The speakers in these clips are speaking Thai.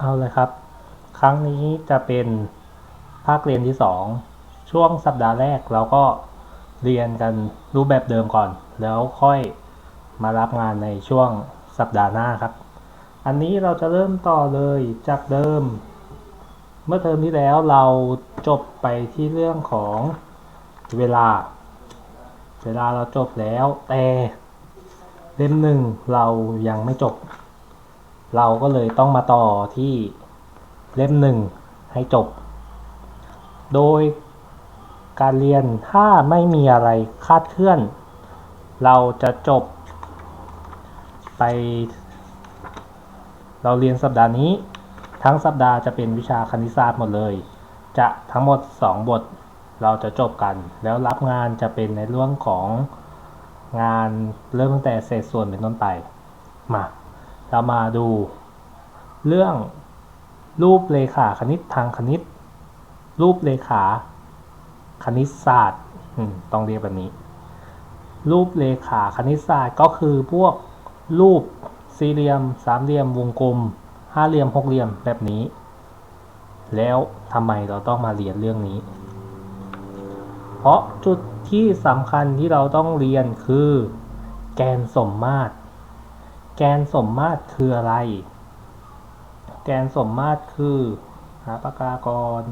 เอาเลยครับ ครั้งนี้จะเป็นภาคเรียนที่สองช่วงสัปดาห์แรกเราก็เรียนกันรูปแบบเดิมก่อน แล้วค่อยมารับงานในช่วงสัปดาห์หน้าครับ อันนี้เราจะเริ่มต่อเลยจากเดิม เมื่อเทอมที่แล้วเราจบไปที่เรื่องของเวลา เวลาเราจบแล้วแต่เล่มหนึ่งเรายังไม่จบ เราก็เลยต้องมาต่อที่เล่มหนึ่งให้จบ โดยการเรียนถ้าไม่มีอะไรคาดเคลื่อน เราจะจบไป เราเรียนสัปดาห์นี้ ทั้งสัปดาห์จะเป็นวิชาคณิตศาสตร์หมดเลย จะทั้งหมด 2 บทเราจะจบกัน แล้วรับงานจะเป็นในเรื่องของงานเริ่มตั้งแต่เศษส่วนเป็นต้นไปมา เรามาดู เรื่องรูปเลขาคณิตทางคณิต รูปเลขาคณิตศาสตร์ต้องเรียกแบบนี้ รูปเลขาคณิตศาสตร์ก็คือพวกรูปสี่เหลี่ยม สามเหลี่ยม วงกลม ห้าเหลี่ยมหกเหลี่ยมแบบนี้ แล้วทำไมเราต้องมาเรียนเรื่องนี้ เพราะจุดที่สำคัญที่เราต้องเรียนคือ แกนสมมาตร แกนสมมาตรคืออะไร แกนสมมาตรคือ หาปากกากร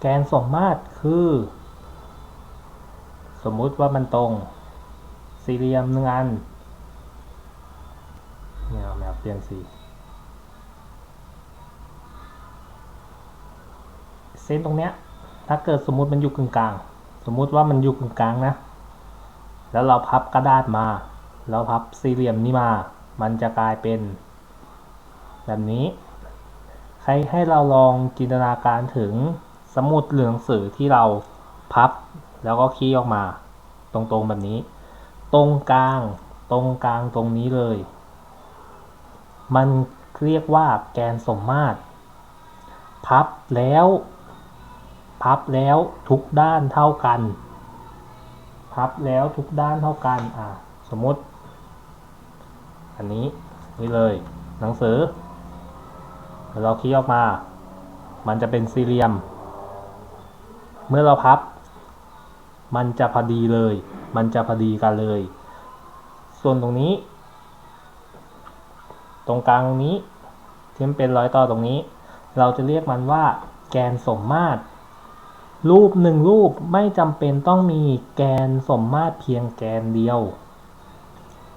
แกนสมมาตรคือ สมมุติว่ามันตรง สี่เหลี่ยมหนึ่งอันแมวแมวเปลี่ยนสีเส้นตรงเนี้ย ถ้าเกิดสมมุติมันอยู่กึ่งกลาง สมมุติว่ามันอยู่กึ่งกลางนะ แล้วเราพับกระดาษมาแล้วพับสี่เหลี่ยมนี้มา มันจะกลายเป็น แบบนี้ ใครให้เราลองจินตนาการถึงสมุดเหลืองสือที่เราพับ แล้วก็คีย์ออกมา ตรงๆแบบนี้ ตรงกลาง ตรงกลางตรงนี้เลย มันเรียกว่าแกนสมมาตร พับแล้ว พับแล้วทุกด้านเท่ากัน พับแล้วทุกด้านเท่ากันอ่าสมมติ อันนี้นี่เลย หนังสือเราคีออกมา มันจะเป็นสี่เหลี่ยม เมื่อเราพับ มันจะพอดีเลย มันจะพอดีกันเลย ส่วนตรงนี้ ตรงกลางตรงนี้ที่มันเป็นรอยต่อตรงนี้ เราจะเรียกมันว่าแกนสมมาตร รูปหนึ่งรูปไม่จำเป็นต้องมีแกนสมมาตรเพียงแกนเดียว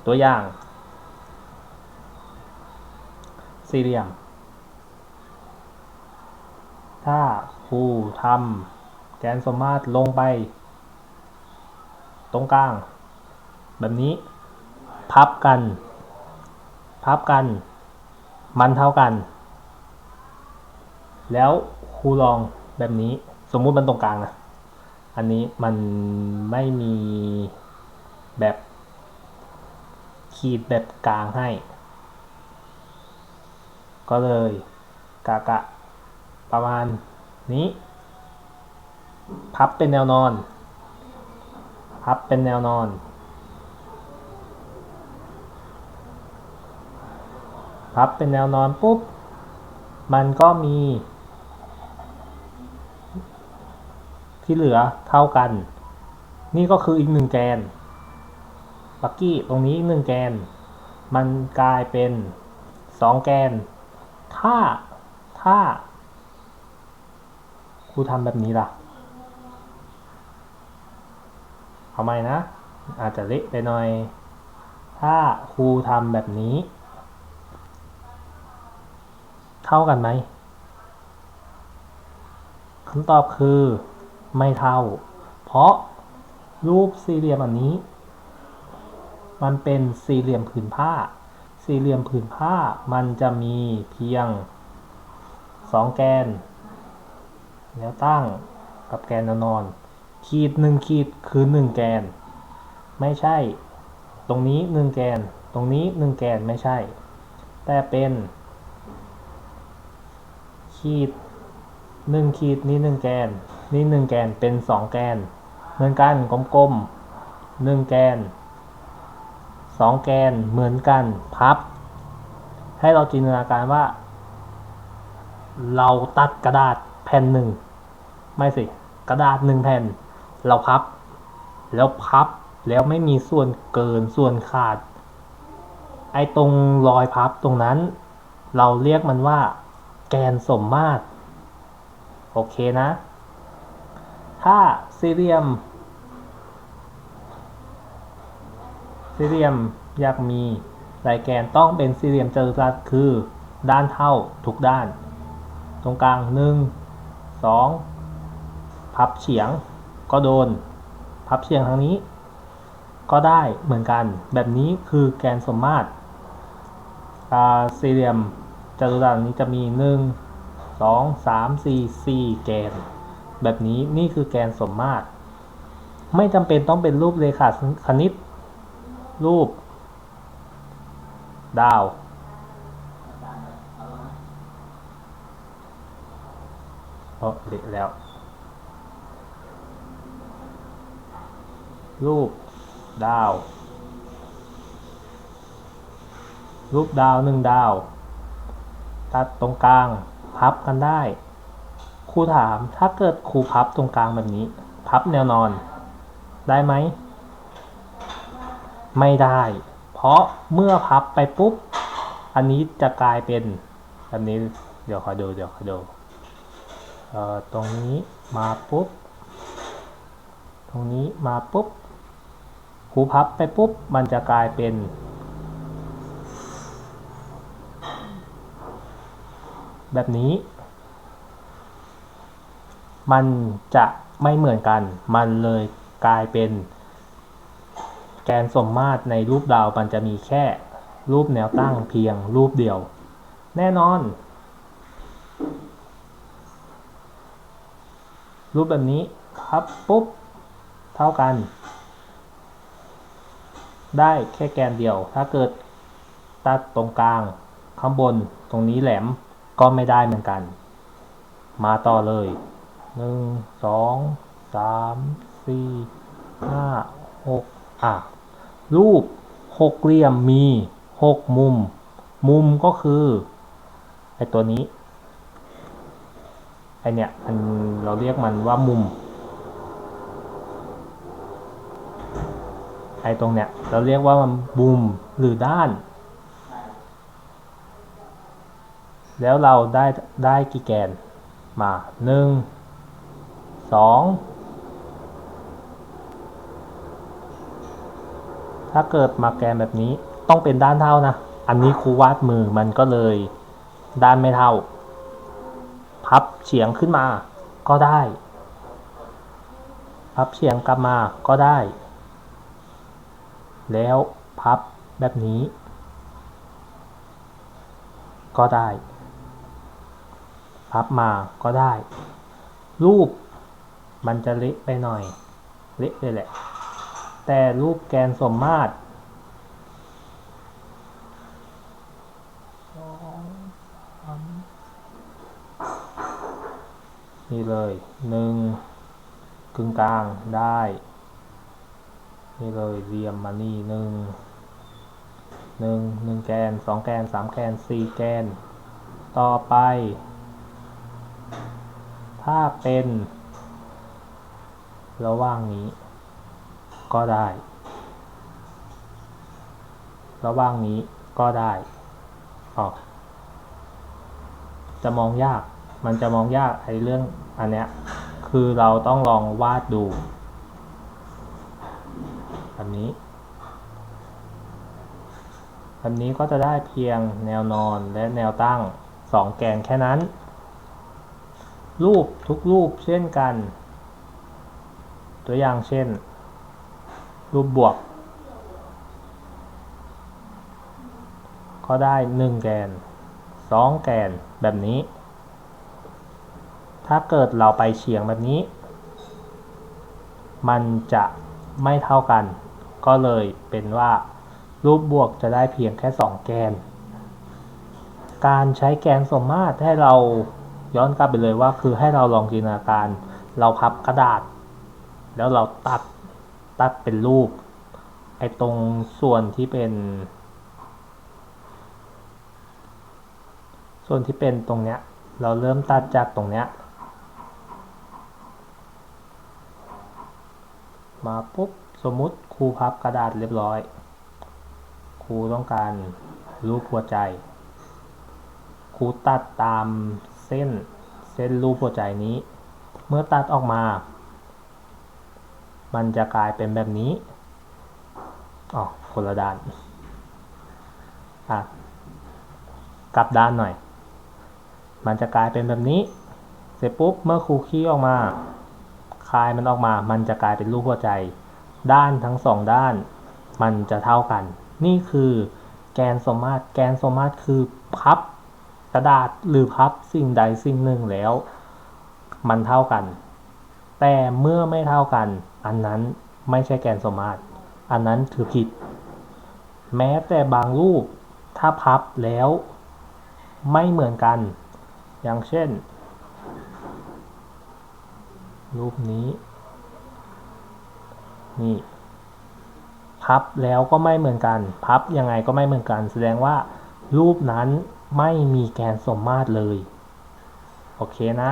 ตัวอย่าง สี่เหลี่ยม ถ้าครูทำแกนสมมาตรลงไป ตรงกลาง แบบนี้ พับกัน พับกัน มันเท่ากัน แล้วครูลองแบบนี้ สมมุติมันตรงกลางนะ อันนี้มันไม่มีแบบขีดแบบกลางให้ ก็เลยกะกะประมาณนี้ พับเป็นแนวนอน พับเป็นแนวนอน พับเป็นแนวนอนปุ๊บ มันก็มี ที่เหลือเท่ากัน นี่ก็คืออีกหนึ่งแกนบักกี้ตรงนี้อีกหนึ่งแกน มันกลายเป็นสองแกน ถ้าถ้าครูทำแบบนี้ล่ะเอาใหมนะ อาจจะเละไปหน่อย ถ้าครูทำแบบนี้ เท่ากันไหมคำตอบคือ ไม่เท่า เพราะรูปสี่เหลี่ยมอันนี้ มันเป็นสี่เหลี่ยมผืนผ้า สี่เหลี่ยมผืนผ้ามันจะมีเพียงสองแกนแนวตั้งกับแกนแนวนอน ขีดหนึ่งขีดคือหนึ่งแกน ไม่ใช่ ตรงนี้หนึ่งแกน ตรงนี้หนึ่งแกนไม่ใช่ แต่เป็น ขีดหนึ่งขีดนี่หนึ่งแกน นี่หนึ่งแกนเป็นสองแกน เหมือนกันกลมๆหนึ่งแกนสองแกนเหมือนกันพับ ให้เราจินตนาการว่า เราตัดกระดาษแผ่นหนึ่งไม่สิกระดาษหนึ่งแผ่น เราพับ แล้วพับแล้วไม่มีส่วนเกินส่วนขาด ไอ้ตรงรอยพับตรงนั้น เราเรียกมันว่า แกนสมมาตรโอเคนะ ถ้าสี่เหลี่ยม สี่เหลี่ยมอยากมีลายแกนต้องเป็นสี่เหลี่ยมจัตุรัสคือด้านเท่าทุกด้าน ตรงกลางหนึ่งสองพับเฉียงก็โดน พับเฉียงทางนี้ ก็ได้เหมือนกัน แบบนี้คือแกนสมมาตรอ่าสี่เหลี่ยมจัตุรัสนี้จะมีหนึ่งสองสามสี่สี่แกน แบบนี้นี่คือแกนสมมาตร ไม่จำเป็นต้องเป็นรูปเรขาคณิต รูป ดาว เพราะเละแล้ว รูป ดาว รูปดาวหนึ่งดาว ตัดตรงกลาง พับกันได้ ครูถามถ้าเกิดครูพับตรงกลางแบบนี้ พับแนวนอน ได้ไหม ไม่ได้ เพราะเมื่อพับไปปุ๊บ อันนี้จะกลายเป็นแบบนี้เดี๋ยวขอดูเดี๋ยวขอดูตรงนี้มาปุ๊บ ตรงนี้มาปุ๊บครูพับไปปุ๊บ มันจะกลายเป็นแบบนี้ มันจะไม่เหมือนกัน มันเลยกลายเป็น แกนสมมาตรในรูปดาวมันจะมีแค่ รูปแนวตั้งเพียงรูปเดียว แน่นอน รูปแบบนี้ครับปุ๊บ เท่ากัน ได้แค่แกนเดียว ถ้าเกิดตัดตรงกลาง ข้างบนตรงนี้แหลมก็ไม่ได้เหมือนกัน มาต่อเลย หนึ่งสองสามสี่ห้าหกอะรูปหกเหลี่ยมมีหกมุม มุมก็คือไอตัวนี้ไอเนี่ยมันเราเรียกมันว่ามุมไอตรงเนี้ยเราเรียกว่ามันมุมหรือด้าน แล้วเราได้ได้กี่แกนมาหนึ่ง สองถ้าเกิดมาแกนแบบนี้ต้องเป็นด้านเท่านะ อันนี้ครูวาดมือมันก็เลยด้านไม่เท่า พับเฉียงขึ้นมาก็ได้ พับเฉียงกลับมาก็ได้ แล้วพับแบบนี้ ก็ได้ พับมาก็ได้ รูป มันจะเละไปหน่อย เละเลยแหละ แต่รูปแกนสมมาตรนี่เลยหนึ่งกึ่งกลางได้ นี่เลยเรียมมานี่หนึ่งหนึ่งหนึ่งแกนสองแกนสามแกนสี่แกน ต่อไป ถ้าเป็น ระหว่างนี้ ก็ได้ ระหว่างนี้ก็ได้ออกจะมองยาก มันจะมองยากไอ้เรื่องอันเนี้ย คือเราต้องลองวาดดูแบบนี้แบบนี้ก็จะได้เพียงแนวนอนและแนวตั้งสองแกนแค่นั้น รูปทุกรูปเช่นกัน ตัวอย่างเช่น รูปบวก ก็ได้หนึ่งแกนสองแกนแบบนี้ ถ้าเกิดเราไปเฉียงแบบนี้ มันจะไม่เท่ากัน ก็เลยเป็นว่ารูปบวกจะได้เพียงแค่ 2 แกน การใช้แกนสมมาตรให้เราย้อนกลับไปเลยว่า คือให้เราลองจินตนาการ เราพับกระดาษ แล้วเราตัดตัดเป็นรูป ไอ้ตรงส่วนที่เป็น ส่วนที่เป็นตรงเนี้ย เราเริ่มตัดจากตรงเนี้ย มาปุ๊บสมมุติครูพับกระดาษเรียบร้อย ครูต้องการรูปหัวใจ ครูตัดตามเส้นเส้นรูปหัวใจนี้ เมื่อตัดออกมา มันจะกลายเป็นแบบนี้อ๋อคนละด้านอะกลับด้านหน่อย มันจะกลายเป็นแบบนี้ เสร็จปุ๊บเมื่อครูขี้ออกมา คลายมันออกมา มันจะกลายเป็นรูปหัวใจ ด้านทั้งสองด้าน มันจะเท่ากัน นี่คือแกนสมมาตรแกนสมมาตรคือพับกระดาษหรือพับสิ่งใดสิ่งหนึ่งแล้ว มันเท่ากัน แต่เมื่อไม่เท่ากัน อันนั้นไม่ใช่แกนสมมาตร อันนั้นถือผิด แม้แต่บางรูปถ้าพับแล้วไม่เหมือนกัน อย่างเช่น รูปนี้ นี่ พับแล้วก็ไม่เหมือนกัน พับยังไงก็ไม่เหมือนกัน แสดงว่ารูปนั้นไม่มีแกนสมมาตรเลย โอเคนะ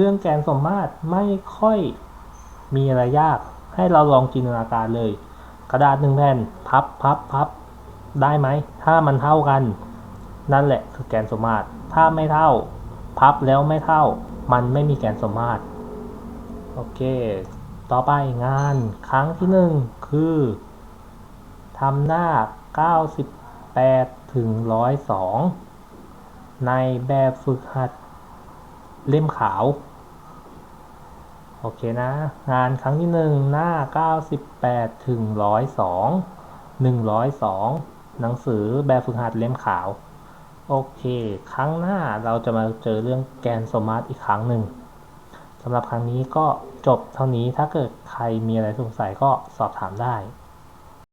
เรื่องแกนสมมาตรไม่ค่อยมีอะไรยาก ให้เราลองจินตนาการเลย กระดาษหนึ่งแผ่นพับพับพับได้ไหม ถ้ามันเท่ากัน นั่นแหละคือแกนสมมาตร ถ้าไม่เท่า พับแล้วไม่เท่า มันไม่มีแกนสมมาตร โอเค ต่อไปงานครั้งที่หนึ่งคือทำหน้า 98 ถึง 102 ในแบบฝึกหัด เล่มขาว โอเคนะ งานครั้งที่หนึ่งหน้า 98 ถึง 102 102 หนังสือแบบฝึกหัดเล่มขาว โอเค ครั้งหน้าเราจะมาเจอเรื่องแกนสมมาตรอีกครั้งหนึ่งสำหรับครั้งนี้ก็จบเท่านี้ถ้าเกิดใครมีอะไรสงสัยก็สอบถามได้